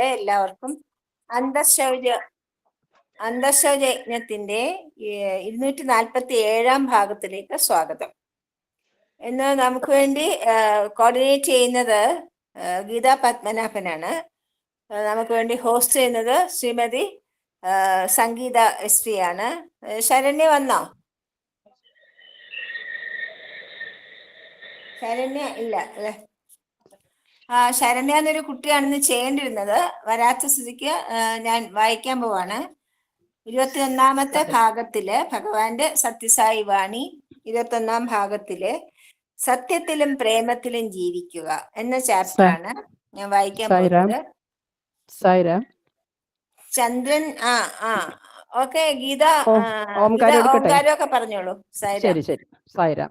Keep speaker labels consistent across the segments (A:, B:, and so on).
A: ഉണ്ട് എല്ലാവർക്കും അന്തശൗര്യ അന്തശൗച യജ്ഞത്തിന്റെ ഇരുന്നൂറ്റി നാൽപ്പത്തി ഏഴാം ഭാഗത്തിലേക്ക് സ്വാഗതം ഇന്ന് നമുക്ക് വേണ്ടി കോർഡിനേറ്റ് ചെയ്യുന്നത് ഗീതാ പത്മനാഭനാണ് നമുക്ക് വേണ്ടി ഹോസ്റ്റ് ചെയ്യുന്നത് ശ്രീമതി സംഗീത എസ് പി ആണ് ശരണ്യ വന്നോ ശരണ്യ ഇല്ല അല്ലേ ശരണ്യ എന്നൊരു കുട്ടിയാണെന്ന് ചെയ്യേണ്ടിരുന്നത് വരാത്ത സ്ഥിതിക്ക് ഞാൻ വായിക്കാൻ പോവാണ് ഇരുപത്തി ഒന്നാമത്തെ ഭാഗത്തില് ഭഗവാന്റെ സത്യസായി വാണി ഇരുപത്തി ഒന്നാം ഭാഗത്തില് സത്യത്തിലും പ്രേമത്തിലും ജീവിക്കുക എന്ന ചാപ്റ്ററാണ് ഞാൻ വായിക്കാൻ പോകുന്നത് ചന്ദ്രൻ ആ ആ ഓക്കെ ഗീത
B: ഓംകാരൊക്കെ പറഞ്ഞോളൂ സായിരാം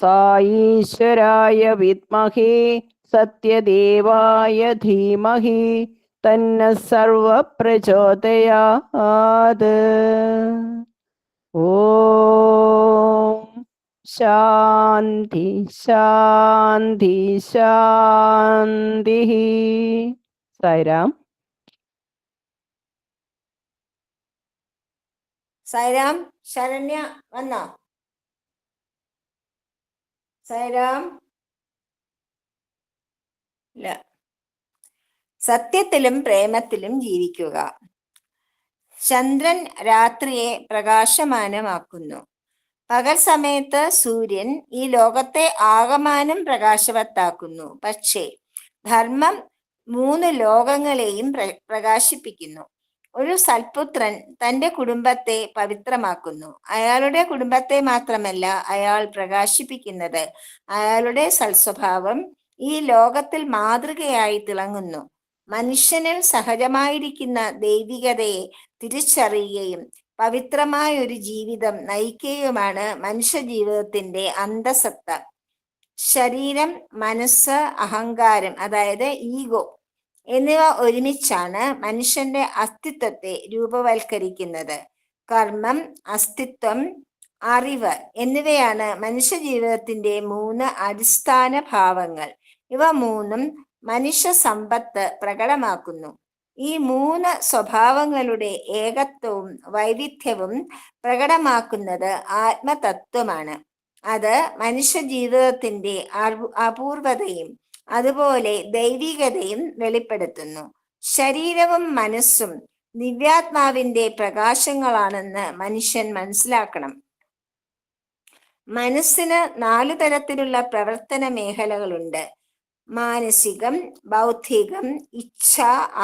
B: സായീശ്വരായ വിദ്മഹി സത്യദേവായ ധീമഹി തന്നെ സർവപ്രചോദയാത് ഓം ശാന്തി ശാന്തി ശാന്തി സായിരാം
A: സായിരാം ശരണ്യ വന്നോ സായിരാം ഇല്ല സത്യത്തിലും പ്രേമത്തിലും ജീവിക്കുക ചന്ദ്രൻ രാത്രിയെ പ്രകാശമാനമാക്കുന്നു പകൽ സമയത്ത് സൂര്യൻ ഈ ലോകത്തെ ആകമാനം പ്രകാശവത്താക്കുന്നു പക്ഷേ ധർമ്മം മൂന്ന് ലോകങ്ങളെയും പ്രകാശിപ്പിക്കുന്നു ഒരു സൽപുത്രൻ തന്റെ കുടുംബത്തെ പവിത്രമാക്കുന്നു അയാളുടെ കുടുംബത്തെ മാത്രമല്ല അയാൾ പ്രകാശിപ്പിക്കുന്നത് അയാളുടെ സൽസ്വഭാവം ഈ ലോകത്തിൽ മാതൃകയായി തിളങ്ങുന്നു മനുഷ്യനിൽ സഹജമായിരിക്കുന്ന ദൈവികതയെ തിരിച്ചറിയുകയും പവിത്രമായ ഒരു ജീവിതം നയിക്കുകയുമാണ് മനുഷ്യ ജീവിതത്തിന്റെ അന്തസത്ത ശരീരം മനസ്സ് അഹങ്കാരം അതായത് ഈഗോ എന്നിവ ഒരുമിച്ചാണ് മനുഷ്യന്റെ അസ്തിത്വത്തെ രൂപവൽക്കരിക്കുന്നത് കർമ്മം അസ്തിത്വം അറിവ് എന്നിവയാണ് മനുഷ്യ ജീവിതത്തിന്റെ മൂന്ന് അടിസ്ഥാന ഭാവങ്ങൾ ഇവ മൂന്നും മനുഷ്യ സമ്പത്ത് പ്രകടമാക്കുന്നു ഈ മൂന്ന് സ്വഭാവങ്ങളുടെ ഏകത്വവും വൈവിധ്യവും പ്രകടമാക്കുന്നത് ആത്മതത്വമാണ് അത് മനുഷ്യ ജീവിതത്തിന്റെ അപൂർവതയും അതുപോലെ ദൈവികതയും വെളിപ്പെടുത്തുന്നു ശരീരവും മനസ്സും ദിവ്യാത്മാവിന്റെ പ്രകാശങ്ങളാണെന്ന് മനുഷ്യൻ മനസ്സിലാക്കണം മനസ്സിന് നാലു തരത്തിലുള്ള പ്രവർത്തന മേഖലകളുണ്ട് മാനസികം ബൗദ്ധികം ഇച്ഛ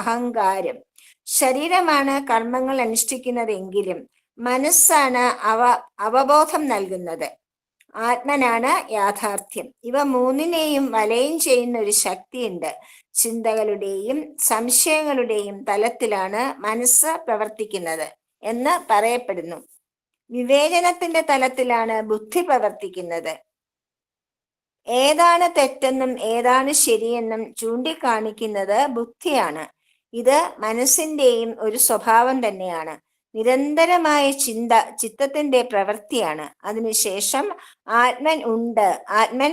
A: അഹങ്കാരം ശരീരമാണ് കർമ്മങ്ങൾ അനുഷ്ഠിക്കുന്നതെങ്കിലും മനസ്സാണ് അവ അവബോധം നൽകുന്നത് ആത്മനാണ് യാഥാർത്ഥ്യം ഇവ മൂന്നിനെയും വലയം ചെയ്യുന്ന ഒരു ശക്തിയുണ്ട് ചിന്തകളുടെയും സംശയങ്ങളുടെയും തലത്തിലാണ് മനസ്സ് പ്രവർത്തിക്കുന്നത് എന്ന് പറയപ്പെടുന്നു വിവേചനത്തിന്റെ തലത്തിലാണ് ബുദ്ധി പ്രവർത്തിക്കുന്നത് ഏതാണ് തെറ്റെന്നും ഏതാണ് ശരിയെന്നും ചൂണ്ടിക്കാണിക്കുന്നത് ബുദ്ധിയാണ് ഇത് മനസ്സിന്റെയും ഒരു സ്വഭാവം തന്നെയാണ് നിരന്തരമായ ചിന്ത ചിത്തത്തിന്റെ പ്രവൃത്തിയാണ് അതിനുശേഷം ആത്മൻ ഉണ്ട് ആത്മൻ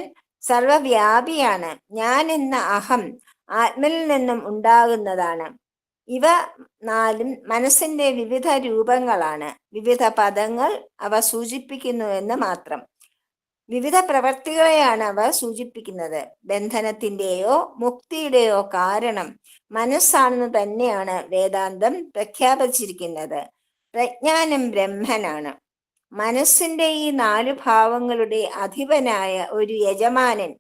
A: സർവവ്യാപിയാണ് ഞാൻ എന്ന അഹം ആത്മനിൽ നിന്നും ഉണ്ടാകുന്നതാണ് ഇവ നാലും മനസ്സിന്റെ വിവിധ രൂപങ്ങളാണ് വിവിധ പദങ്ങൾ അവ സൂചിപ്പിക്കുന്നു എന്ന് മാത്രം വിവിധ പ്രവർത്തികളെയാണ് അവ സൂചിപ്പിക്കുന്നത് ബന്ധനത്തിന്റെയോ മുക്തിയുടെയോ കാരണം മനസ്സാണെന്ന് തന്നെയാണ് വേദാന്തം പ്രഖ്യാപിച്ചിരിക്കുന്നത് പ്രജ്ഞാനം ബ്രഹ്മനാണ് മനസ്സിന്റെ ഈ നാല് ഭാവങ്ങളുടെ അധിപനായ ഒരു യജമാനൻ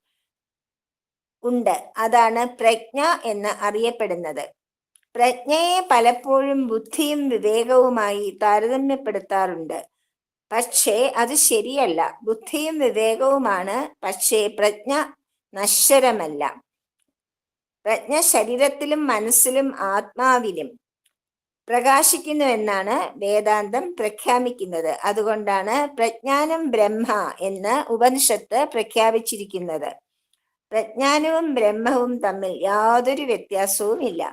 A: ഉണ്ട് അതാണ് പ്രജ്ഞ എന്ന് അറിയപ്പെടുന്നത് പ്രജ്ഞയെ പലപ്പോഴും ബുദ്ധിയും വിവേകവുമായി താരതമ്യപ്പെടുത്താറുണ്ട് പക്ഷേ അത് ശരിയല്ല ബുദ്ധിയും വിവേകവുമാണ് പക്ഷേ പ്രജ്ഞ നശ്വരമല്ല പ്രജ്ഞ ശരീരത്തിലും മനസ്സിലും ആത്മാവിലും പ്രകാശിക്കുന്നു എന്നാണ് വേദാന്തം പ്രഖ്യാപിക്കുന്നത് അതുകൊണ്ടാണ് പ്രജ്ഞാനം ബ്രഹ്മ എന്ന് ഉപനിഷത്ത് പ്രഖ്യാപിച്ചിരിക്കുന്നത് പ്രജ്ഞാനവും ബ്രഹ്മവും തമ്മിൽ യാതൊരു ഇല്ല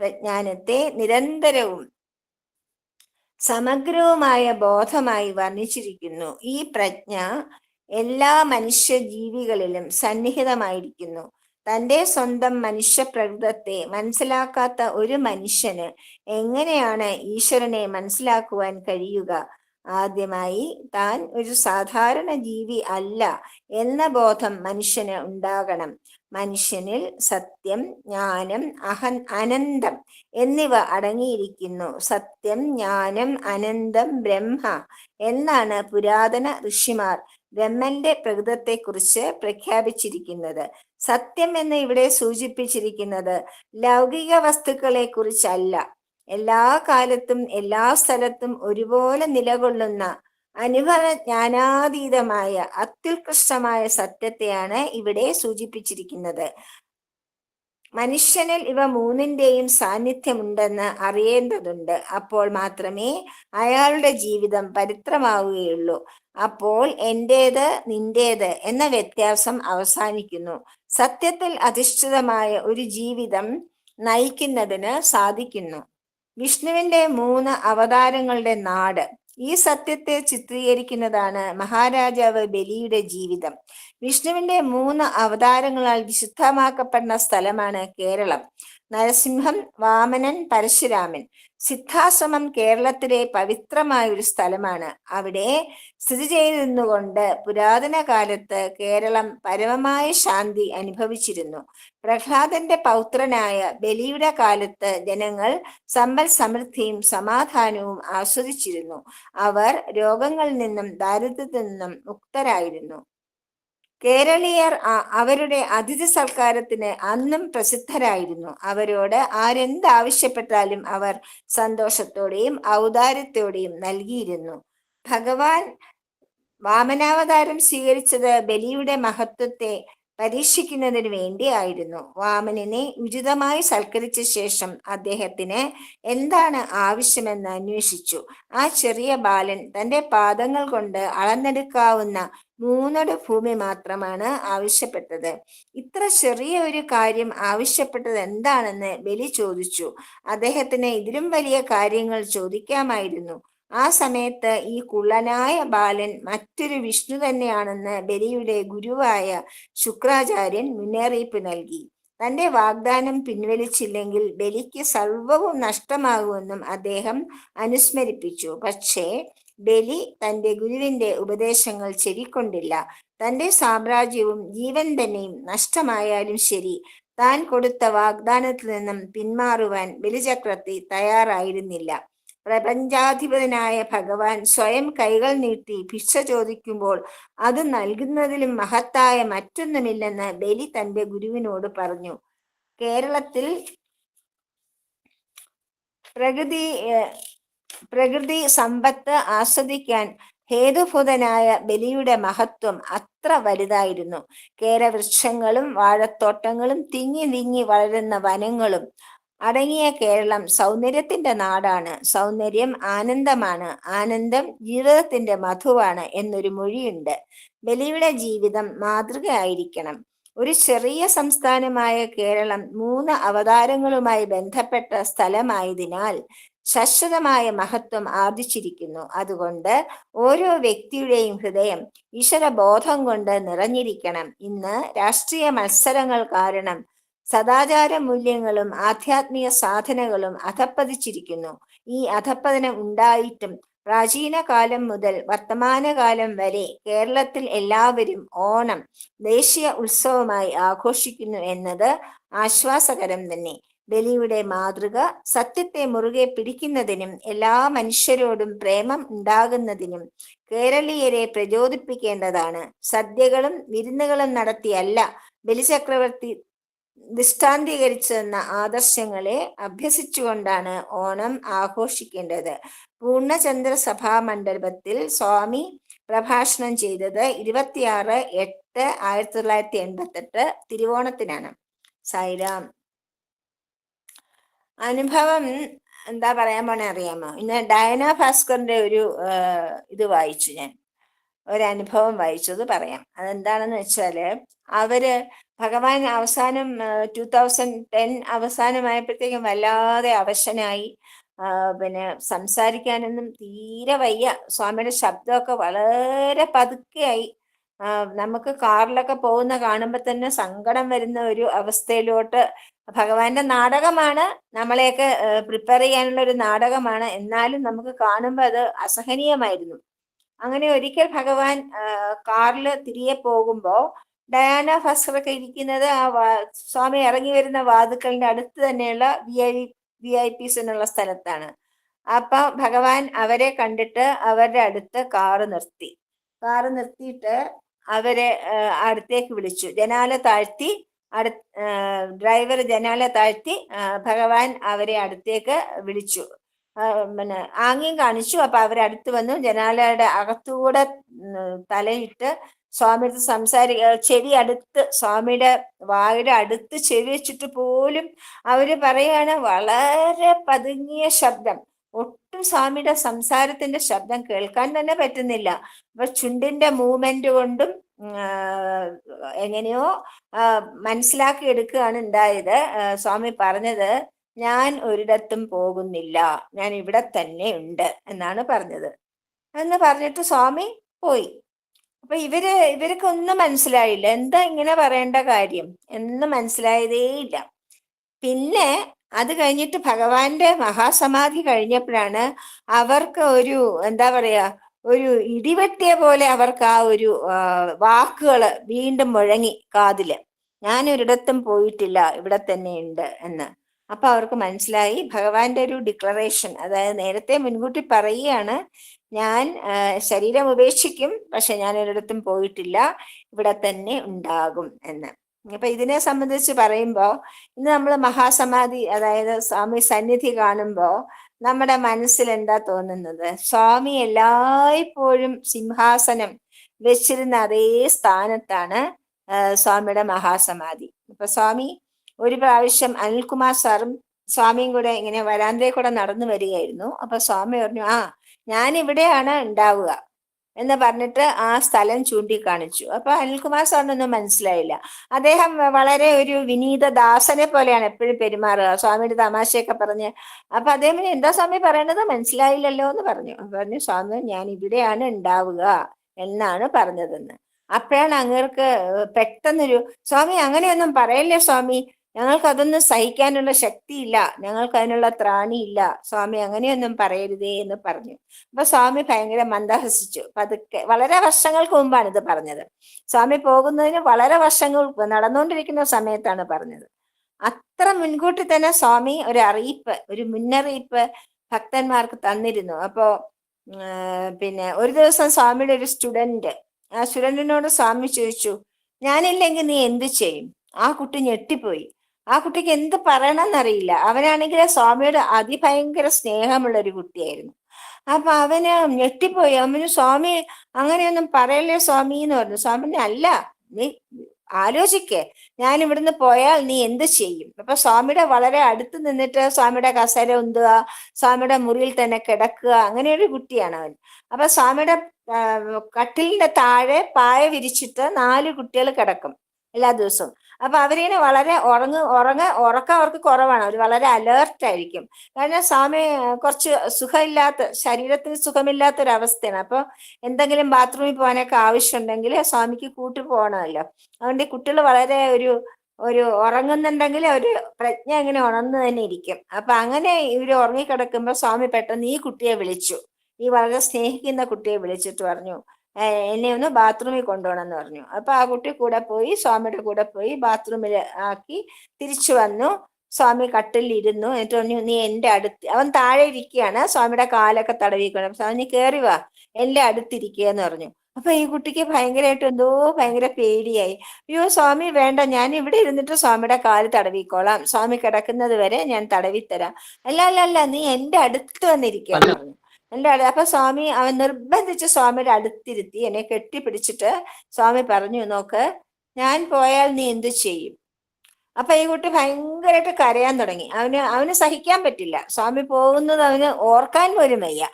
A: പ്രജ്ഞാനത്തെ നിരന്തരവും സമഗ്രവുമായ ബോധമായി വർണ്ണിച്ചിരിക്കുന്നു ഈ പ്രജ്ഞ എല്ലാ മനുഷ്യ ജീവികളിലും സന്നിഹിതമായിരിക്കുന്നു തൻ്റെ സ്വന്തം മനുഷ്യപ്രകൃതത്തെ മനസ്സിലാക്കാത്ത ഒരു മനുഷ്യന് എങ്ങനെയാണ് ഈശ്വരനെ മനസ്സിലാക്കുവാൻ കഴിയുക ആദ്യമായി താൻ ഒരു സാധാരണ ജീവി അല്ല എന്ന ബോധം മനുഷ്യന് ഉണ്ടാകണം മനുഷ്യനിൽ സത്യം ജ്ഞാനം അഹൻ അനന്തം എന്നിവ അടങ്ങിയിരിക്കുന്നു സത്യം ജ്ഞാനം അനന്തം ബ്രഹ്മ എന്നാണ് പുരാതന ഋഷിമാർ ബ്രഹ്മന്റെ പ്രകൃതത്തെക്കുറിച്ച് പ്രഖ്യാപിച്ചിരിക്കുന്നത് സത്യം എന്ന് ഇവിടെ സൂചിപ്പിച്ചിരിക്കുന്നത് ലൗകിക വസ്തുക്കളെ കുറിച്ചല്ല എല്ലാ കാലത്തും എല്ലാ സ്ഥലത്തും ഒരുപോലെ നിലകൊള്ളുന്ന അനുഭവ ജ്ഞാനാതീതമായ അത്യുത്കൃഷ്ടമായ സത്യത്തെയാണ് ഇവിടെ സൂചിപ്പിച്ചിരിക്കുന്നത് മനുഷ്യനിൽ ഇവ മൂന്നിന്റെയും സാന്നിധ്യമുണ്ടെന്ന് അറിയേണ്ടതുണ്ട് അപ്പോൾ മാത്രമേ അയാളുടെ ജീവിതം പരിത്രമാവുകയുള്ളൂ അപ്പോൾ എന്റേത് നിന്റേത് എന്ന വ്യത്യാസം അവസാനിക്കുന്നു സത്യത്തിൽ അധിഷ്ഠിതമായ ഒരു ജീവിതം നയിക്കുന്നതിന് സാധിക്കുന്നു വിഷ്ണുവിന്റെ മൂന്ന് അവതാരങ്ങളുടെ നാട് ഈ സത്യത്തെ ചിത്രീകരിക്കുന്നതാണ് മഹാരാജാവ് ബലിയുടെ ജീവിതം വിഷ്ണുവിന്റെ മൂന്ന് അവതാരങ്ങളാൽ വിശുദ്ധമാക്കപ്പെടുന്ന സ്ഥലമാണ് കേരളം നരസിംഹം വാമനൻ പരശുരാമൻ സിദ്ധാശ്രമം കേരളത്തിലെ പവിത്രമായ ഒരു സ്ഥലമാണ് അവിടെ സ്ഥിതി ചെയ്തിരുന്നുകൊണ്ട് പുരാതന കാലത്ത് കേരളം പരമമായ ശാന്തി അനുഭവിച്ചിരുന്നു പ്രഹ്ലാദന്റെ പൗത്രനായ ബലിയുടെ കാലത്ത് ജനങ്ങൾ സമ്പൽ സമൃദ്ധിയും സമാധാനവും ആസ്വദിച്ചിരുന്നു അവർ രോഗങ്ങളിൽ നിന്നും ദാരിദ്ര്യത്തിൽ നിന്നും മുക്തരായിരുന്നു കേരളീയർ അവരുടെ അതിഥി സൽക്കാരത്തിന് അന്നും പ്രസിദ്ധരായിരുന്നു അവരോട് ആരെന്താവശ്യപ്പെട്ടാലും അവർ സന്തോഷത്തോടെയും ഔദാര്യത്തോടെയും നൽകിയിരുന്നു ഭഗവാൻ വാമനാവതാരം സ്വീകരിച്ചത് ബലിയുടെ മഹത്വത്തെ പരീക്ഷിക്കുന്നതിന് വേണ്ടിയായിരുന്നു വാമനനെ ഉചിതമായി സൽക്കരിച്ച ശേഷം അദ്ദേഹത്തിന് എന്താണ് ആവശ്യമെന്ന് അന്വേഷിച്ചു ആ ചെറിയ ബാലൻ തന്റെ പാദങ്ങൾ കൊണ്ട് അളന്നെടുക്കാവുന്ന മൂന്നട ഭൂമി മാത്രമാണ് ആവശ്യപ്പെട്ടത് ഇത്ര ചെറിയ ഒരു കാര്യം ആവശ്യപ്പെട്ടത് എന്താണെന്ന് ബലി ചോദിച്ചു അദ്ദേഹത്തിന് ഇതിലും വലിയ കാര്യങ്ങൾ ചോദിക്കാമായിരുന്നു ആ സമയത്ത് ഈ കുള്ളനായ ബാലൻ മറ്റൊരു വിഷ്ണു തന്നെയാണെന്ന് ബലിയുടെ ഗുരുവായ ശുക്രാചാര്യൻ മുന്നറിയിപ്പ് നൽകി തന്റെ വാഗ്ദാനം പിൻവലിച്ചില്ലെങ്കിൽ ബലിക്ക് സർവവും നഷ്ടമാകുമെന്നും അദ്ദേഹം അനുസ്മരിപ്പിച്ചു പക്ഷേ ബലി തന്റെ ഗുരുവിന്റെ ഉപദേശങ്ങൾ ചെവിക്കൊണ്ടില്ല തന്റെ സാമ്രാജ്യവും ജീവൻ തന്നെയും നഷ്ടമായാലും ശരി താൻ കൊടുത്ത വാഗ്ദാനത്തിൽ നിന്നും പിന്മാറുവാൻ ബലിചക്രത്തി തയ്യാറായിരുന്നില്ല പ്രപഞ്ചാധിപതനായ ഭഗവാൻ സ്വയം കൈകൾ നീട്ടി ഭിക്ഷ ചോദിക്കുമ്പോൾ അത് നൽകുന്നതിലും മഹത്തായ മറ്റൊന്നുമില്ലെന്ന് ബലി തന്റെ ഗുരുവിനോട് പറഞ്ഞു കേരളത്തിൽ പ്രകൃതി പ്രകൃതി സമ്പത്ത് ആസ്വദിക്കാൻ ഹേതുഭൂതനായ ബലിയുടെ മഹത്വം അത്ര വലുതായിരുന്നു കേരവൃക്ഷങ്ങളും വാഴത്തോട്ടങ്ങളും തിങ്ങി തിങ്ങി വളരുന്ന വനങ്ങളും അടങ്ങിയ കേരളം സൗന്ദര്യത്തിന്റെ നാടാണ് സൗന്ദര്യം ആനന്ദമാണ് ആനന്ദം ജീവിതത്തിന്റെ മധുവാണ് എന്നൊരു മൊഴിയുണ്ട് ബലിയുടെ ജീവിതം മാതൃകയായിരിക്കണം ഒരു ചെറിയ സംസ്ഥാനമായ കേരളം മൂന്ന് അവതാരങ്ങളുമായി ബന്ധപ്പെട്ട സ്ഥലമായതിനാൽ ശാശ്വതമായ മഹത്വം ആർജിച്ചിരിക്കുന്നു അതുകൊണ്ട് ഓരോ വ്യക്തിയുടെയും ഹൃദയം ഈശ്വരബോധം കൊണ്ട് നിറഞ്ഞിരിക്കണം ഇന്ന് രാഷ്ട്രീയ മത്സരങ്ങൾ കാരണം സദാചാര മൂല്യങ്ങളും ആധ്യാത്മിക സാധനകളും അധപ്പതിച്ചിരിക്കുന്നു ഈ അധപ്പതനം ഉണ്ടായിട്ടും പ്രാചീന കാലം മുതൽ വർത്തമാനകാലം വരെ കേരളത്തിൽ എല്ലാവരും ഓണം ദേശീയ ഉത്സവമായി ആഘോഷിക്കുന്നു എന്നത് ആശ്വാസകരം തന്നെ ബലിയുടെ മാതൃക സത്യത്തെ മുറുകെ പിടിക്കുന്നതിനും എല്ലാ മനുഷ്യരോടും പ്രേമം ഉണ്ടാകുന്നതിനും കേരളീയരെ പ്രചോദിപ്പിക്കേണ്ടതാണ് സദ്യകളും വിരുന്നുകളും നടത്തിയല്ല ബലിചക്രവർത്തി ദൃഷ്ടാന്തീകരിച്ചു തന്ന ആദർശങ്ങളെ അഭ്യസിച്ചുകൊണ്ടാണ് ഓണം ആഘോഷിക്കേണ്ടത് പൂർണ്ണചന്ദ്ര സഭാ മണ്ഡപത്തിൽ സ്വാമി പ്രഭാഷണം ചെയ്തത് ഇരുപത്തിയാറ് എട്ട് ആയിരത്തി തൊള്ളായിരത്തി എൺപത്തെട്ട് തിരുവോണത്തിനാണ് സായിരാം അനുഭവം എന്താ പറയാൻ പോണേ അറിയാമോ ഇന്ന് ഡയന ഭാസ്കറിന്റെ ഒരു ഇത് വായിച്ചു ഞാൻ ഒരനുഭവം വായിച്ചത് പറയാം അതെന്താണെന്ന് വെച്ചാല് അവര് ഭഗവാൻ അവസാനം ടു തൗസൻഡ് ടെൻ അവസാനമായപ്പോഴത്തേക്കും വല്ലാതെ അവശനായി പിന്നെ സംസാരിക്കാനൊന്നും തീരെ വയ്യ സ്വാമിയുടെ ശബ്ദമൊക്കെ വളരെ പതുക്കെയായി നമുക്ക് കാറിലൊക്കെ പോകുന്ന കാണുമ്പോൾ തന്നെ സങ്കടം വരുന്ന ഒരു അവസ്ഥയിലോട്ട് ഭഗവാന്റെ നാടകമാണ് നമ്മളെയൊക്കെ പ്രിപ്പയർ ചെയ്യാനുള്ള ഒരു നാടകമാണ് എന്നാലും നമുക്ക് കാണുമ്പോൾ അത് അസഹനീയമായിരുന്നു അങ്ങനെ ഒരിക്കൽ ഭഗവാൻ കാറിൽ തിരികെ പോകുമ്പോൾ ഡയാന ഫസ്റ്റ് ഒക്കെ ഇരിക്കുന്നത് ആ സ്വാമി ഇറങ്ങി വരുന്ന വാതുക്കളിന്റെ അടുത്ത് തന്നെയുള്ള വി ഐ വി ഐ പിസിനുള്ള സ്ഥലത്താണ് അപ്പൊ ഭഗവാൻ അവരെ കണ്ടിട്ട് അവരുടെ അടുത്ത് കാറ് നിർത്തി കാറ് നിർത്തിയിട്ട് അവരെ അടുത്തേക്ക് വിളിച്ചു ജനാല താഴ്ത്തി അടു ഡ്രൈവർ ജനാല താഴ്ത്തി ഭഗവാൻ അവരെ അടുത്തേക്ക് വിളിച്ചു പിന്നെ ആംഗ്യം കാണിച്ചു അപ്പൊ അവരടുത്ത് വന്നു ജനാലയുടെ അകത്തുകൂടെ തലയിട്ട് സ്വാമിയുടെ സംസാരി ചെവി അടുത്ത് സ്വാമിയുടെ വായുടെ അടുത്ത് ചെവി വെച്ചിട്ട് പോലും അവര് പറയാണ് വളരെ പതുങ്ങിയ ശബ്ദം ഒട്ടും സ്വാമിയുടെ സംസാരത്തിന്റെ ശബ്ദം കേൾക്കാൻ തന്നെ പറ്റുന്നില്ല അപ്പൊ ചുണ്ടിന്റെ മൂവ്മെന്റ് കൊണ്ടും എങ്ങനെയോ മനസ്സിലാക്കി എടുക്കുകയാണ് ഉണ്ടായത് സ്വാമി പറഞ്ഞത് ഞാൻ ഒരിടത്തും പോകുന്നില്ല ഞാൻ ഇവിടെ തന്നെ ഉണ്ട് എന്നാണ് പറഞ്ഞത് എന്ന് പറഞ്ഞിട്ട് സ്വാമി പോയി അപ്പൊ ഇവര് ഇവർക്ക് ഒന്നും മനസ്സിലായില്ല എന്താ ഇങ്ങനെ പറയേണ്ട കാര്യം എന്ന് മനസ്സിലായതേയില്ല പിന്നെ അത് കഴിഞ്ഞിട്ട് ഭഗവാന്റെ മഹാസമാധി കഴിഞ്ഞപ്പോഴാണ് അവർക്ക് ഒരു എന്താ പറയാ ഒരു ഇടിവെട്ടിയ പോലെ അവർക്ക് ആ ഒരു വാക്കുകൾ വീണ്ടും മുഴങ്ങി കാതില് ഞാൻ ഒരിടത്തും പോയിട്ടില്ല ഇവിടെ ഉണ്ട് എന്ന് അപ്പൊ അവർക്ക് മനസ്സിലായി ഭഗവാന്റെ ഒരു ഡിക്ലറേഷൻ അതായത് നേരത്തെ മുൻകൂട്ടി പറയുകയാണ് ഞാൻ ശരീരം ഉപേക്ഷിക്കും പക്ഷെ ഞാൻ ഒരിടത്തും പോയിട്ടില്ല ഇവിടെ തന്നെ ഉണ്ടാകും എന്ന് അപ്പൊ ഇതിനെ സംബന്ധിച്ച് പറയുമ്പോൾ ഇന്ന് നമ്മൾ മഹാസമാധി അതായത് സ്വാമി സന്നിധി കാണുമ്പോൾ നമ്മുടെ മനസ്സിൽ എന്താ തോന്നുന്നത് സ്വാമി എല്ലായ്പ്പോഴും സിംഹാസനം വെച്ചിരുന്ന അതേ സ്ഥാനത്താണ് സ്വാമിയുടെ മഹാസമാധി ഇപ്പൊ സ്വാമി ഒരു പ്രാവശ്യം അനിൽകുമാർ സാറും സ്വാമിയും കൂടെ ഇങ്ങനെ വരാന്തയിൽ കൂടെ നടന്നു വരികയായിരുന്നു അപ്പൊ സ്വാമി പറഞ്ഞു ആ ഞാൻ ഇവിടെയാണ് ഉണ്ടാവുക എന്ന് പറഞ്ഞിട്ട് ആ സ്ഥലം ചൂണ്ടിക്കാണിച്ചു അപ്പൊ അനിൽകുമാർ സാറിനൊന്നും മനസ്സിലായില്ല അദ്ദേഹം വളരെ ഒരു വിനീത ദാസനെ പോലെയാണ് എപ്പോഴും പെരുമാറുക സ്വാമിയുടെ തമാശയൊക്കെ പറഞ്ഞ് അപ്പൊ അദ്ദേഹം എന്താ സ്വാമി പറയണത് മനസ്സിലായില്ലല്ലോ എന്ന് പറഞ്ഞു പറഞ്ഞു സ്വാമി ഞാൻ ഇവിടെയാണ് ഉണ്ടാവുക എന്നാണ് പറഞ്ഞതെന്ന് അപ്പോഴാണ് അങ്ങേർക്ക് പെട്ടെന്നൊരു സ്വാമി അങ്ങനെയൊന്നും പറയല്ലേ സ്വാമി ഞങ്ങൾക്കതൊന്നും സഹിക്കാനുള്ള ശക്തിയില്ല ഞങ്ങൾക്ക് അതിനുള്ള ത്രാണിയില്ല സ്വാമി അങ്ങനെയൊന്നും പറയരുതേ എന്ന് പറഞ്ഞു അപ്പൊ സ്വാമി ഭയങ്കര മന്ദഹസിച്ചു പതുക്കെ വളരെ വർഷങ്ങൾക്ക് മുമ്പാണ് ഇത് പറഞ്ഞത് സ്വാമി പോകുന്നതിന് വളരെ വർഷങ്ങൾ നടന്നുകൊണ്ടിരിക്കുന്ന സമയത്താണ് പറഞ്ഞത് അത്ര മുൻകൂട്ടി തന്നെ സ്വാമി ഒരു അറിയിപ്പ് ഒരു മുന്നറിയിപ്പ് ഭക്തന്മാർക്ക് തന്നിരുന്നു അപ്പോ പിന്നെ ഒരു ദിവസം സ്വാമിയുടെ ഒരു സ്റ്റുഡന്റ് ആ സ്റ്റുഡന്റിനോട് സ്വാമി ചോദിച്ചു ഞാനില്ലെങ്കിൽ നീ എന്ത് ചെയ്യും ആ കുട്ടി ഞെട്ടിപ്പോയി ആ കുട്ടിക്ക് എന്ത് പറയണമെന്നറിയില്ല അവനാണെങ്കിൽ സ്വാമിയുടെ അതിഭയങ്കര സ്നേഹമുള്ള ഒരു കുട്ടിയായിരുന്നു അപ്പൊ അവന് ഞെട്ടിപ്പോയി അവന് സ്വാമി അങ്ങനെയൊന്നും പറയല്ലേ സ്വാമി എന്ന് പറഞ്ഞു സ്വാമി അല്ല നീ ആലോചിക്കേ ഞാൻ ഇവിടുന്ന് പോയാൽ നീ എന്ത് ചെയ്യും അപ്പൊ സ്വാമിയുടെ വളരെ അടുത്ത് നിന്നിട്ട് സ്വാമിയുടെ കസര ഉന്തുക സ്വാമിയുടെ മുറിയിൽ തന്നെ കിടക്കുക അങ്ങനെ ഒരു കുട്ടിയാണ് അവൻ അപ്പൊ സ്വാമിയുടെ കട്ടിലിന്റെ താഴെ പായ വിരിച്ചിട്ട് നാല് കുട്ടികൾ കിടക്കും എല്ലാ ദിവസവും അപ്പൊ അവരിങ്ങനെ വളരെ ഉറങ്ങ ഉറങ്ങ ഉറക്കം അവർക്ക് കുറവാണ് അവർ വളരെ അലേർട്ട് ആയിരിക്കും കാരണം സ്വാമി കുറച്ച് സുഖമില്ലാത്ത ശരീരത്തിന് സുഖമില്ലാത്ത ഒരു അവസ്ഥയാണ് അപ്പൊ എന്തെങ്കിലും ബാത്റൂമിൽ പോകാനൊക്കെ ആവശ്യമുണ്ടെങ്കിൽ സ്വാമിക്ക് കൂട്ടു പോകണമല്ലോ അതുകൊണ്ട് കുട്ടികൾ വളരെ ഒരു ഒരു ഉറങ്ങുന്നുണ്ടെങ്കിൽ ഒരു പ്രജ്ഞ അങ്ങനെ ഉണർന്നു തന്നെ ഇരിക്കും അപ്പൊ അങ്ങനെ ഇവർ ഉറങ്ങിക്കിടക്കുമ്പോൾ സ്വാമി പെട്ടെന്ന് ഈ കുട്ടിയെ വിളിച്ചു ഈ വളരെ സ്നേഹിക്കുന്ന കുട്ടിയെ വിളിച്ചിട്ട് പറഞ്ഞു എന്നെ ഒന്ന് ബാത്റൂമിൽ കൊണ്ടുപോകണം എന്ന് പറഞ്ഞു അപ്പൊ ആ കുട്ടി കൂടെ പോയി സ്വാമിയുടെ കൂടെ പോയി ബാത്റൂമിൽ ആക്കി തിരിച്ചു വന്നു സ്വാമി കട്ടിലിരുന്നു എന്നിട്ട് പറഞ്ഞു നീ എൻ്റെ അടുത്ത് അവൻ താഴെ ഇരിക്കുകയാണ് സ്വാമിയുടെ കാലൊക്കെ തടവിക്കണം സ്വാമി കയറി വാ എൻ്റെ അടുത്തിരിക്കുക എന്ന് പറഞ്ഞു അപ്പൊ ഈ കുട്ടിക്ക് ഭയങ്കരമായിട്ട് എന്തോ ഭയങ്കര പേടിയായി അയ്യോ സ്വാമി വേണ്ട ഞാൻ ഇവിടെ ഇരുന്നിട്ട് സ്വാമിയുടെ കാല് തടവിക്കോളാം സ്വാമി കിടക്കുന്നത് വരെ ഞാൻ തടവിത്തരാം അല്ല അല്ല അല്ല നീ എൻ്റെ അടുത്ത് വന്നിരിക്കുക എൻ്റെ അടുത്ത് അപ്പൊ സ്വാമി അവൻ നിർബന്ധിച്ച് സ്വാമിയുടെ അടുത്തിരുത്തി എന്നെ കെട്ടിപ്പിടിച്ചിട്ട് സ്വാമി പറഞ്ഞു നോക്ക് ഞാൻ പോയാൽ നീ എന്തു ചെയ്യും അപ്പൊ ഈ കുട്ടി ഭയങ്കരമായിട്ട് കരയാൻ തുടങ്ങി അവന് അവന് സഹിക്കാൻ പറ്റില്ല സ്വാമി പോകുന്നത് അവന് ഓർക്കാൻ പോലും വയ്യ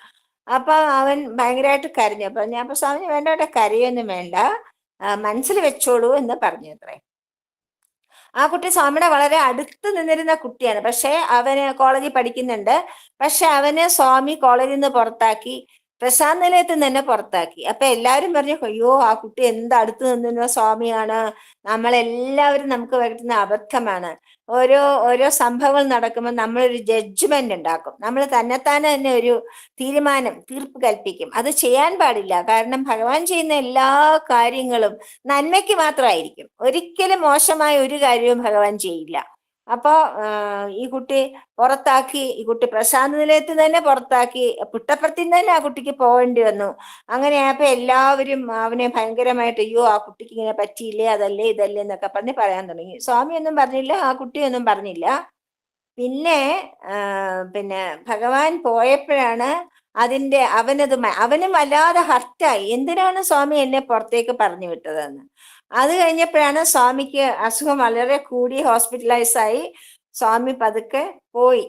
A: അപ്പൊ അവൻ ഭയങ്കരമായിട്ട് കരഞ്ഞു അപ്പൊ ഞാൻ അപ്പൊ സ്വാമി വേണ്ട കരയൊന്നും വേണ്ട മനസ്സിൽ വെച്ചോളൂ എന്ന് പറഞ്ഞു അത്രേ ആ കുട്ടി സ്വാമിയുടെ വളരെ അടുത്ത് നിന്നിരുന്ന കുട്ടിയാണ് പക്ഷെ അവന് കോളേജിൽ പഠിക്കുന്നുണ്ട് പക്ഷെ അവനെ സ്വാമി കോളേജിൽ നിന്ന് പുറത്താക്കി പ്രശാന്ത് നിലയത്തിൽ നിന്ന് തന്നെ പുറത്താക്കി അപ്പൊ എല്ലാരും പറഞ്ഞു അയ്യോ ആ കുട്ടി എന്ത് അടുത്ത് നിന്നിരുന്ന സ്വാമിയാണ് നമ്മളെല്ലാവരും നമുക്ക് വരുത്തുന്ന അബദ്ധമാണ് ഓരോ ഓരോ സംഭവങ്ങൾ നടക്കുമ്പോൾ നമ്മളൊരു ജഡ്ജ്മെന്റ് ഉണ്ടാക്കും നമ്മൾ തന്നെത്താനെ തന്നെ ഒരു തീരുമാനം തീർപ്പ് കൽപ്പിക്കും അത് ചെയ്യാൻ പാടില്ല കാരണം ഭഗവാൻ ചെയ്യുന്ന എല്ലാ കാര്യങ്ങളും നന്മയ്ക്ക് മാത്രമായിരിക്കും ഒരിക്കലും മോശമായ ഒരു കാര്യവും ഭഗവാൻ ചെയ്യില്ല അപ്പോ ഈ കുട്ടി പുറത്താക്കി ഈ കുട്ടി പ്രശാന്ത് നിലയത്തിൽ തന്നെ പുറത്താക്കി പുട്ടപ്പുറത്തിൽ തന്നെ ആ കുട്ടിക്ക് പോകേണ്ടി വന്നു അങ്ങനെ ആയപ്പോ എല്ലാവരും അവനെ ഭയങ്കരമായിട്ട് അയ്യോ ആ കുട്ടിക്ക് ഇങ്ങനെ പറ്റിയില്ലേ അതല്ലേ ഇതല്ലേ എന്നൊക്കെ പറഞ്ഞ് പറയാൻ തുടങ്ങി സ്വാമി ഒന്നും പറഞ്ഞില്ല ആ കുട്ടിയൊന്നും പറഞ്ഞില്ല പിന്നെ പിന്നെ ഭഗവാൻ പോയപ്പോഴാണ് അതിന്റെ അവനത് അവനും വല്ലാതെ ഹർട്ടായി എന്തിനാണ് സ്വാമി എന്നെ പുറത്തേക്ക് പറഞ്ഞു വിട്ടതെന്ന് അത് കഴിഞ്ഞപ്പോഴാണ് സ്വാമിക്ക് അസുഖം വളരെ കൂടി ഹോസ്പിറ്റലൈസ് ആയി സ്വാമി പതുക്കെ പോയി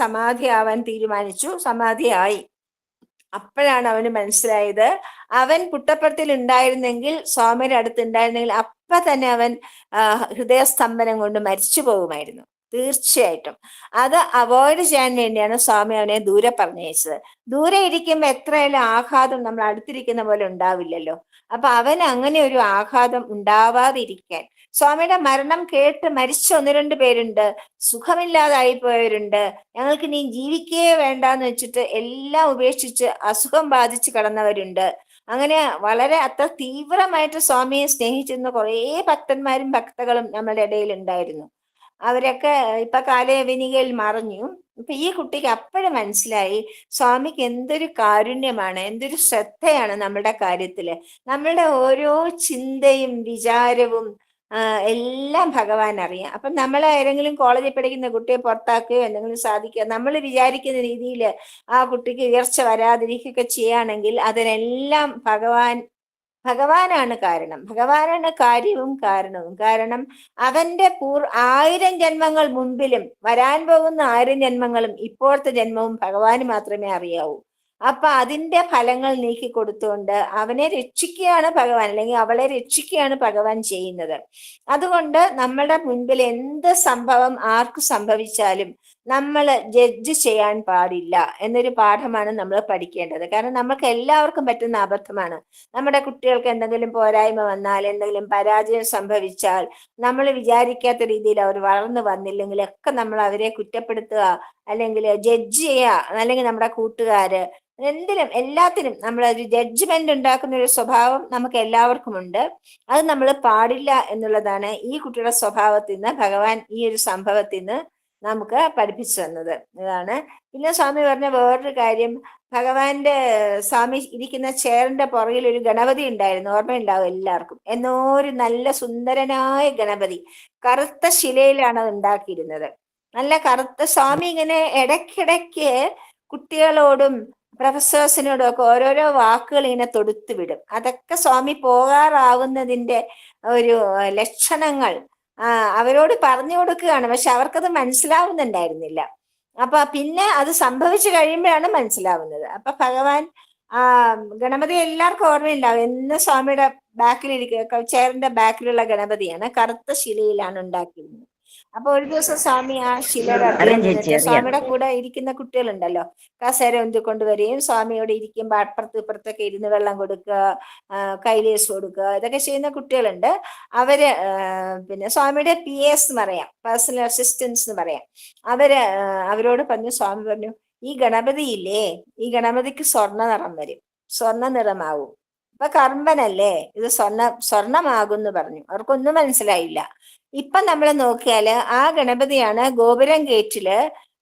A: സമാധി ആവാൻ തീരുമാനിച്ചു സമാധി ആയി അപ്പോഴാണ് അവന് മനസ്സിലായത് അവൻ പുട്ടപ്പുറത്തിൽ ഉണ്ടായിരുന്നെങ്കിൽ സ്വാമിയുടെ അടുത്ത് ഉണ്ടായിരുന്നെങ്കിൽ അപ്പൊ തന്നെ അവൻ ഹൃദയസ്തംഭനം കൊണ്ട് മരിച്ചു പോകുമായിരുന്നു തീർച്ചയായിട്ടും അത് അവോയ്ഡ് ചെയ്യാൻ വേണ്ടിയാണ് സ്വാമി അവനെ ദൂരെ പറഞ്ഞയച്ചത് ദൂരെ ഇരിക്കുമ്പോൾ എത്രയെല്ലാം ആഘാതം നമ്മൾ അടുത്തിരിക്കുന്ന പോലെ ഉണ്ടാവില്ലല്ലോ അപ്പൊ അവൻ അങ്ങനെ ഒരു ആഘാതം ഉണ്ടാവാതിരിക്കാൻ സ്വാമിയുടെ മരണം കേട്ട് മരിച്ച ഒന്ന് രണ്ട് പേരുണ്ട് സുഖമില്ലാതായി പോയവരുണ്ട് ഞങ്ങൾക്ക് നീ ജീവിക്കേ വേണ്ടെന്ന് വെച്ചിട്ട് എല്ലാം ഉപേക്ഷിച്ച് അസുഖം ബാധിച്ച് കടന്നവരുണ്ട് അങ്ങനെ വളരെ അത്ര തീവ്രമായിട്ട് സ്വാമിയെ സ്നേഹിച്ചിരുന്ന കുറേ ഭക്തന്മാരും ഭക്തകളും നമ്മുടെ ഇടയിൽ ഉണ്ടായിരുന്നു അവരൊക്കെ ഇപ്പൊ കാലയവനികയിൽ മറിഞ്ഞു അപ്പൊ ഈ കുട്ടിക്ക് അപ്പോഴും മനസ്സിലായി സ്വാമിക്ക് എന്തൊരു കാരുണ്യമാണ് എന്തൊരു ശ്രദ്ധയാണ് നമ്മുടെ കാര്യത്തില് നമ്മളുടെ ഓരോ ചിന്തയും വിചാരവും എല്ലാം ഭഗവാൻ അറിയാം അപ്പം നമ്മൾ ഏതെങ്കിലും കോളേജിൽ പഠിക്കുന്ന കുട്ടിയെ പുറത്താക്കുകയോ എന്തെങ്കിലും സാധിക്കുക നമ്മൾ വിചാരിക്കുന്ന രീതിയിൽ ആ കുട്ടിക്ക് ഉയർച്ച വരാതിരിക്കുകയൊക്കെ ചെയ്യുകയാണെങ്കിൽ അതിനെല്ലാം ഭഗവാൻ ഭഗവാനാണ് കാരണം ഭഗവാനാണ് കാര്യവും കാരണവും കാരണം അവന്റെ പൂർ ആയിരം ജന്മങ്ങൾ മുമ്പിലും വരാൻ പോകുന്ന ആയിരം ജന്മങ്ങളും ഇപ്പോഴത്തെ ജന്മവും ഭഗവാന് മാത്രമേ അറിയാവൂ അപ്പൊ അതിന്റെ ഫലങ്ങൾ നീക്കി കൊടുത്തുകൊണ്ട് അവനെ രക്ഷിക്കുകയാണ് ഭഗവാൻ അല്ലെങ്കിൽ അവളെ രക്ഷിക്കുകയാണ് ഭഗവാൻ ചെയ്യുന്നത് അതുകൊണ്ട് നമ്മളുടെ മുൻപിൽ എന്ത് സംഭവം ആർക്ക് സംഭവിച്ചാലും നമ്മൾ ജഡ്ജ് ചെയ്യാൻ പാടില്ല എന്നൊരു പാഠമാണ് നമ്മൾ പഠിക്കേണ്ടത് കാരണം നമുക്ക് എല്ലാവർക്കും പറ്റുന്ന അബദ്ധമാണ് നമ്മുടെ കുട്ടികൾക്ക് എന്തെങ്കിലും പോരായ്മ വന്നാൽ എന്തെങ്കിലും പരാജയം സംഭവിച്ചാൽ നമ്മൾ വിചാരിക്കാത്ത രീതിയിൽ അവർ വളർന്നു വന്നില്ലെങ്കിൽ ഒക്കെ നമ്മൾ അവരെ കുറ്റപ്പെടുത്തുക അല്ലെങ്കിൽ ജഡ്ജ് ചെയ്യുക അല്ലെങ്കിൽ നമ്മുടെ കൂട്ടുകാര് എന്തിനും എല്ലാത്തിനും നമ്മൾ ഒരു ജഡ്ജ്മെന്റ് ഉണ്ടാക്കുന്ന ഒരു സ്വഭാവം നമുക്ക് എല്ലാവർക്കും ഉണ്ട് അത് നമ്മൾ പാടില്ല എന്നുള്ളതാണ് ഈ കുട്ടിയുടെ സ്വഭാവത്തിൽ നിന്ന് ഭഗവാൻ ഈ ഒരു സംഭവത്തിൽ നിന്ന് നമുക്ക് പഠിപ്പിച്ചു തന്നത് ഇതാണ് പിന്നെ സ്വാമി പറഞ്ഞ വേറൊരു കാര്യം ഭഗവാന്റെ സ്വാമി ഇരിക്കുന്ന ചെയറിന്റെ പുറകിൽ ഒരു ഗണപതി ഉണ്ടായിരുന്നു ഓർമ്മയുണ്ടാവും എല്ലാവർക്കും എന്നോ ഒരു നല്ല സുന്ദരനായ ഗണപതി കറുത്ത ശിലയിലാണ് അത് ഉണ്ടാക്കിയിരുന്നത് നല്ല കറുത്ത സ്വാമി ഇങ്ങനെ ഇടയ്ക്കിടയ്ക്ക് കുട്ടികളോടും പ്രൊഫസേഴ്സിനോടും ഒക്കെ ഓരോരോ വാക്കുകൾ ഇങ്ങനെ തൊടുത്തു വിടും അതൊക്കെ സ്വാമി പോകാറാവുന്നതിന്റെ ഒരു ലക്ഷണങ്ങൾ ആ അവരോട് പറഞ്ഞു കൊടുക്കുകയാണ് പക്ഷെ അവർക്കത് മനസ്സിലാവുന്നുണ്ടായിരുന്നില്ല അപ്പൊ പിന്നെ അത് സംഭവിച്ചു കഴിയുമ്പോഴാണ് മനസ്സിലാവുന്നത് അപ്പൊ ഭഗവാൻ ആ ഗണപതി എല്ലാവർക്കും ഓർമ്മയുണ്ടാവും എന്ന് സ്വാമിയുടെ ബാക്കിലിരിക്കുക ചെയറിന്റെ ബാക്കിലുള്ള ഗണപതിയാണ് കറുത്ത ശിലയിലാണ് ഉണ്ടാക്കിയിരുന്നത് അപ്പൊ ഒരു ദിവസം സ്വാമി ആ ശിലയുടെ സ്വാമിയുടെ കൂടെ ഇരിക്കുന്ന കുട്ടികളുണ്ടല്ലോ കസേര ഒന്തി കൊണ്ടുവരികയും സ്വാമിയോട് ഇരിക്കുമ്പോ അപ്പുറത്ത് ഇപ്പുറത്തൊക്കെ ഇരുന്ന് വെള്ളം കൊടുക്കുക കൈലേസ് കൊടുക്കുക ഇതൊക്കെ ചെയ്യുന്ന കുട്ടികളുണ്ട് അവര് പിന്നെ സ്വാമിയുടെ പി എസ് എന്ന് പറയാം പേഴ്സണൽ അസിസ്റ്റൻസ് എന്ന് പറയാം അവര് അവരോട് പറഞ്ഞു സ്വാമി പറഞ്ഞു ഈ ഗണപതി ഇല്ലേ ഈ ഗണപതിക്ക് സ്വർണ്ണ നിറം വരും സ്വർണ്ണ നിറമാവും ഇപ്പൊ കർമ്മനല്ലേ ഇത് സ്വർണ്ണ സ്വർണമാകും എന്ന് പറഞ്ഞു അവർക്കൊന്നും മനസ്സിലായില്ല ഇപ്പൊ നമ്മൾ നോക്കിയാല് ആ ഗണപതിയാണ് ഗോപുരം ഗേറ്റില്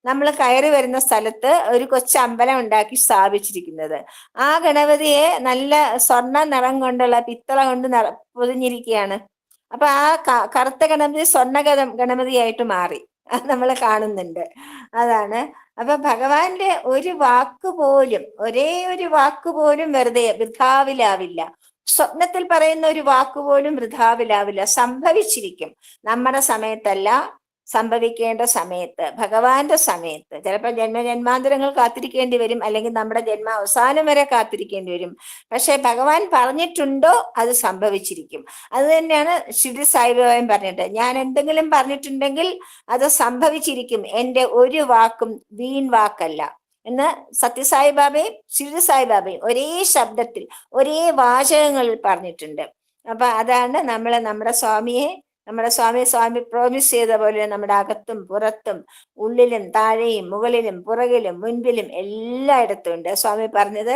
A: നമ്മൾ കയറി വരുന്ന സ്ഥലത്ത് ഒരു കൊച്ചമ്പലം ഉണ്ടാക്കി സ്ഥാപിച്ചിരിക്കുന്നത് ആ ഗണപതിയെ നല്ല സ്വർണ്ണ നിറം കൊണ്ടുള്ള പിത്തള കൊണ്ട് നിറ പൊതിഞ്ഞിരിക്കുകയാണ് അപ്പൊ ആ കറുത്ത ഗണപതി സ്വർണ്ണ ഗണപതിയായിട്ട് മാറി അത് നമ്മൾ കാണുന്നുണ്ട് അതാണ് അപ്പൊ ഭഗവാന്റെ ഒരു വാക്ക് പോലും ഒരേ ഒരു വാക്ക് പോലും വെറുതെ വൃഥാവിലാവില്ല സ്വപ്നത്തിൽ പറയുന്ന ഒരു വാക്കുപോലും വൃഥാവിലാവില്ല സംഭവിച്ചിരിക്കും നമ്മുടെ സമയത്തല്ല സംഭവിക്കേണ്ട സമയത്ത് ഭഗവാന്റെ സമയത്ത് ചിലപ്പോൾ ജന്മ ജന്മാന്തരങ്ങൾ കാത്തിരിക്കേണ്ടി വരും അല്ലെങ്കിൽ നമ്മുടെ ജന്മ അവസാനം വരെ കാത്തിരിക്കേണ്ടി വരും പക്ഷെ ഭഗവാൻ പറഞ്ഞിട്ടുണ്ടോ അത് സംഭവിച്ചിരിക്കും അത് തന്നെയാണ് ശ്രീ സായിബാബൻ പറഞ്ഞിട്ട് ഞാൻ എന്തെങ്കിലും പറഞ്ഞിട്ടുണ്ടെങ്കിൽ അത് സംഭവിച്ചിരിക്കും എൻ്റെ ഒരു വാക്കും വീൺ വാക്കല്ല എന്ന് സത്യസായിബാബയും ശിരിഡി സായിബാബയും ഒരേ ശബ്ദത്തിൽ ഒരേ വാചകങ്ങളിൽ പറഞ്ഞിട്ടുണ്ട് അപ്പൊ അതാണ് നമ്മളെ നമ്മുടെ സ്വാമിയെ നമ്മുടെ സ്വാമി സ്വാമി പ്രോമിസ് ചെയ്ത പോലെ നമ്മുടെ അകത്തും പുറത്തും ഉള്ളിലും താഴെയും മുകളിലും പുറകിലും മുൻപിലും എല്ലായിടത്തും ഉണ്ട് സ്വാമി പറഞ്ഞത്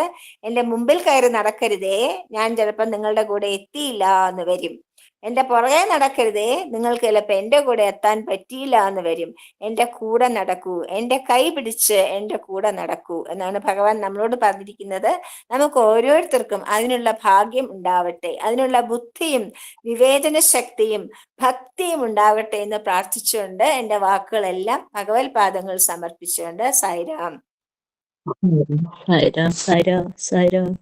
A: എൻ്റെ മുമ്പിൽ കയറി നടക്കരുതേ ഞാൻ ചിലപ്പോൾ നിങ്ങളുടെ കൂടെ എത്തിയില്ല എന്ന് വരും എൻ്റെ പുറകെ നടക്കരുതേ നിങ്ങൾക്ക് ചിലപ്പോൾ എൻ്റെ കൂടെ എത്താൻ പറ്റിയില്ല എന്ന് വരും എൻ്റെ കൂടെ നടക്കൂ എൻ്റെ കൈ പിടിച്ച് എൻ്റെ കൂടെ നടക്കൂ എന്നാണ് ഭഗവാൻ നമ്മളോട് പറഞ്ഞിരിക്കുന്നത് നമുക്ക് ഓരോരുത്തർക്കും അതിനുള്ള ഭാഗ്യം ഉണ്ടാവട്ടെ അതിനുള്ള ബുദ്ധിയും വിവേചന ശക്തിയും ഭക്തിയും ഉണ്ടാവട്ടെ എന്ന് പ്രാർത്ഥിച്ചുകൊണ്ട് എൻ്റെ വാക്കുകളെല്ലാം ഭഗവത് പാദങ്ങൾ സമർപ്പിച്ചുകൊണ്ട് സൈറാം സൈറാം സൈറാം സൈറാം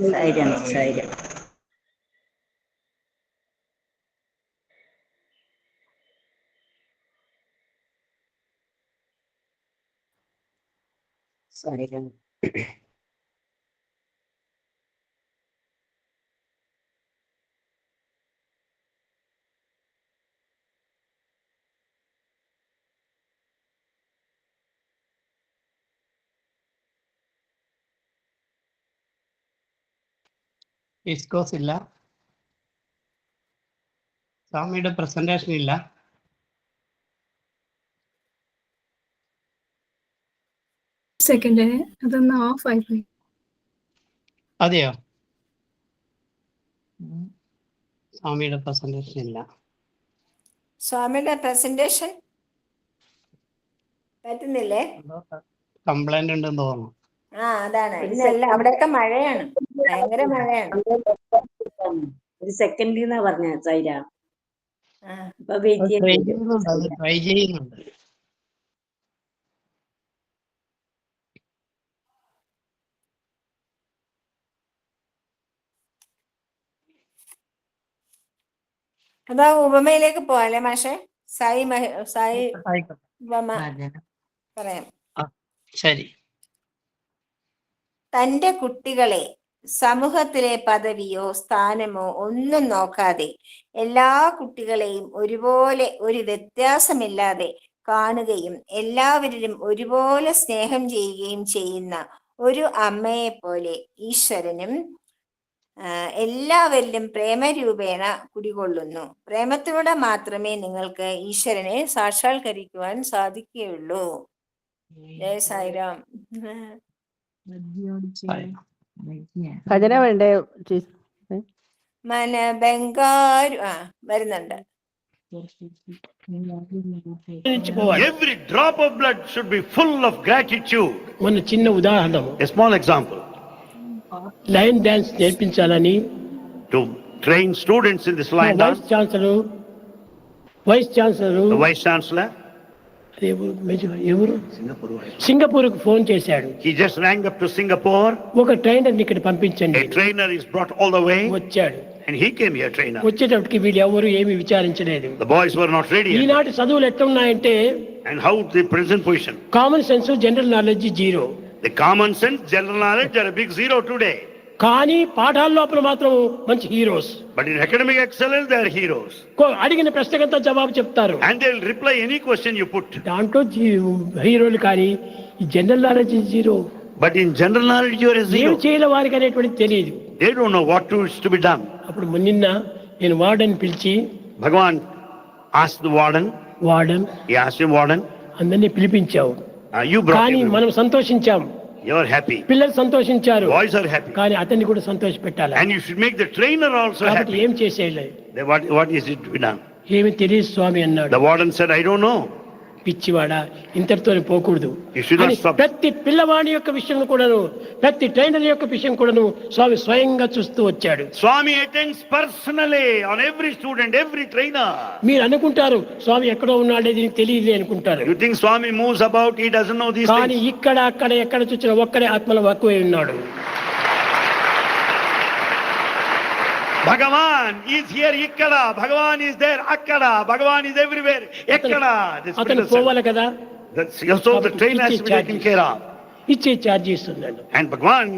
A: 差一点，差一点，
B: 差一点。ഡിസ്കോസ് ഇല്ല സ്വാമിയുടെ പ്രസന്റേഷൻ ഇല്ല സെക്കൻഡ് അതെയോ സ്വാമിയുടെ പ്രസന്റേഷൻ ഇല്ല
A: സ്വാമിയുടെ പ്രസന്റേഷൻ പറ്റുന്നില്ലേ
B: കംപ്ലൈന്റ് ഉണ്ടെന്ന് തോന്നുന്നു
A: ആ അതാണ് ഇന്നല്ല അവിടെയൊക്കെ മഴയാണ് ഭയങ്കര മഴയാണ് ഒരു സെക്കൻഡ് എന്നാ പറഞ്ഞ സൈര അപ്പൊ ട്രൈ ചെയ്യുന്നുണ്ട് അതാ ഉപമയിലേക്ക് പോവാല്ലേ മാഷെ സായി മഹ സായി ഉപമ പറയാം ശരി തൻ്റെ കുട്ടികളെ സമൂഹത്തിലെ പദവിയോ സ്ഥാനമോ ഒന്നും നോക്കാതെ എല്ലാ കുട്ടികളെയും ഒരുപോലെ ഒരു വ്യത്യാസമില്ലാതെ കാണുകയും എല്ലാവരിലും ഒരുപോലെ സ്നേഹം ചെയ്യുകയും ചെയ്യുന്ന ഒരു അമ്മയെ പോലെ ഈശ്വരനും എല്ലാവരിലും പ്രേമരൂപേണ കുടികൊള്ളുന്നു പ്രേമത്തിലൂടെ മാത്രമേ നിങ്ങൾക്ക് ഈശ്വരനെ സാക്ഷാത്കരിക്കുവാൻ സാധിക്കുകയുള്ളൂ ജയ സായിരാം ഖജന വേണ്ടേ മന ബംഗാരു ആ വരുന്നുണ്ട്
C: Every drop of blood should be full of gratitude. A small example. Line dance To train students in this line dance. Vice Chancellor. Vice Chancellor. The Vice Chancellor, ఎవరు ఎవరు సింగపూర్ కు ఫోన్ చేశాడు he just rang up to Singapore ఒక trainer ఇక్కడ పంపించండి trainer is brought all the way వచ్చాడు and he came here trainer వచ్చేటప్పటికి వీళ్ళు ఎవరు ఏమీ విచారించలేదు the boys were not ready ఈనాటి చదువులు ఎట్లున్నాయంటే and how the present position common sense general knowledge zero the common sense general knowledge are big zero today కానీ పాఠాల లోపల మాత్రం మంచి heroes but in academic excellence they are heroes అడిగిన ప్రశ్నకంత జవాబు చెప్తారు and they will reply any question you put దాంట్లో హీరోలు కానీ general knowledge zero but in general knowledge your is ఏం చేయాలి వారికి అనేటువంటి తెలియదు they don't know what to to be done అప్పుడు నిన్న నేను వార్డెన్ పిలిచి భగవాన్ ఆస్ the warden warden as warden అందరిని పిలిపించావు ah, కానీ మనం సంతోషించాము యువర్ హ్యాపీ పిల్లలు సంతోషించారు బాయ్స్ ఆర్ హ్యాపీ కానీ అతన్ని కూడా సంతోష పెట్టాలి and you should make the trainer also happy ఏం చేసేయాలి వాట్ వాట్ ఇస్ ఇట్ వినా ఏమి తెలియదు స్వామి అన్నాడు the warden said I don't know పిచ్చివాడా ఇంతటితోనే పోకూడదు ప్రతి పిల్లవాడి యొక్క విషయం కూడాను ప్రతి ట్రైనర్ యొక్క విషయం కూడాను స్వామి స్వయంగా చూస్తూ వచ్చాడు స్వామి అటెండ్స్ పర్సనలే on every student every trainer మీరు అనుకుంటారు స్వామి ఎక్కడో ఉన్నాడే దీనికి తెలియదు అనుకుంటారు you think Swami moves about he doesn't know these కానీ ఇక్కడ అక్కడ ఎక్కడ చూసిన ఒక్కడే ఆత్మల వక్కువే ఉన్నాడు భగవాన్ ఈజ్ హియర్ ఇక్కడ భగవాన్ ఈజ్ దేర్ అక్కడ భగవాన్ ఈజ్ ఎవ్రీవేర్ ఎక్కడ అతను పోవాలి కదా so the train has been taken care of ఇచ్చే ఛార్జీస్ ఉందండి and Bhagavan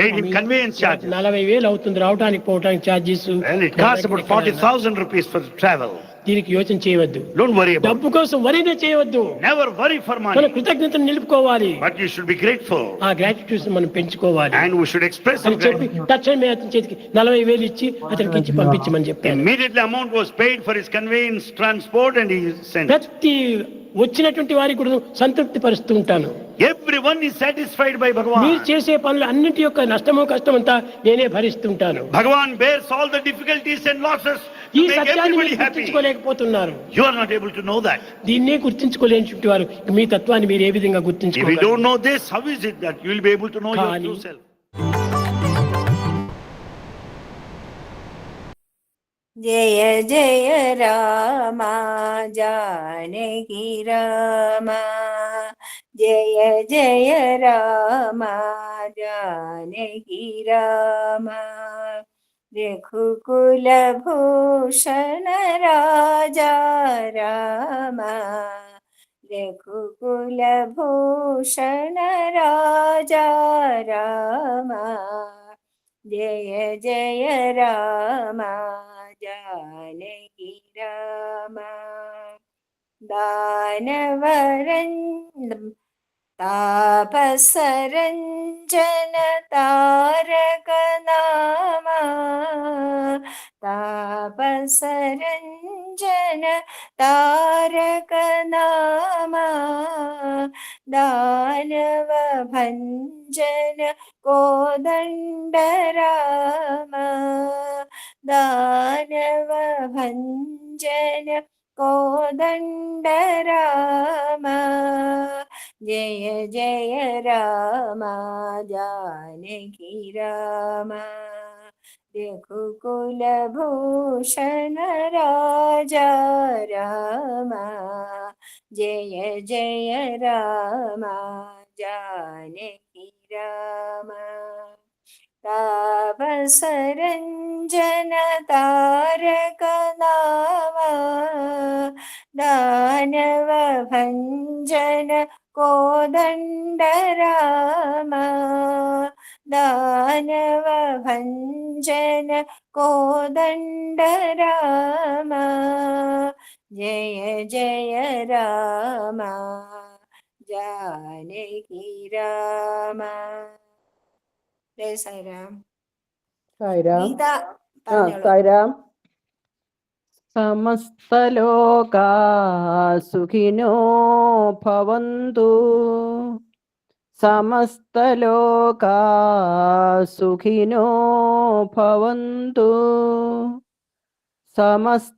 C: paid him conveyance charges. నలభై వేలు అవుతుంది రావడానికి పోవడానికి charges And it costs about 40,000 rupees for the travel. దీనికి యోచన చేయవద్దు Don't worry about డబ్బు కోసం వరీనే చేయవద్దు it. Never worry for మన money. కృతజ్ఞతను నిలుపుకోవాలి But you should be grateful. ఆ గ్రాటిట్యూడ్ మనం పెంచుకోవాలి And we should express our అని చెప్పి gratitude. తక్షణమే అతని చేతికి నలభై వేలు ఇచ్చి అతనికి ఇచ్చి పంపించమని చెప్పాను Immediately amount was paid for his conveyance, transport and he sent. ప్రతి వచ్చినటువంటి వారి కూడా సంతృప్తి పరుస్తూ ఉంటాను every one is satisfied by Bhagavan మీరు చేసే పనులు అన్నిటి యొక్క నష్టము కష్టం అంతా నేనే భరిస్తుంటాను Bhagavan bears all the difficulties and losses ఈ సత్యాన్ని మీరు గుర్తించుకోలేకపోతున్నారు you are not able to know that దీన్ని గుర్తించుకోలేనిటువంటి వారు మీ తత్వాన్ని మీరు ఏ విధంగా గుర్తించుకోవాలి you don't know this how is it that you will be able to know yourself
D: जय जय रामा जानकी रामा जय जय रामा जानकी रामा कुलभूषण राजा रामा कुलभूषण राजा रामा जय जय रामा जानकि राम दानवरन् तापसरञ्जनतारकनामा രാമ ജാനകി രാമ താപസരഞ്ജന താരക നാമ ദാനവ ഭഞ്ജന കോദണ്ഡ ദാനവ ഭഞ്ജന കോദണ്ഡ ജയ ജയ രാമ जानकी राम जय साईराम
B: साईराम साईराम സമസ്തലോകാ സുഖിനോ ഭവന്തു സമസ്തലോകാ സുഖിനോ ഭവന്തു സമസ്ത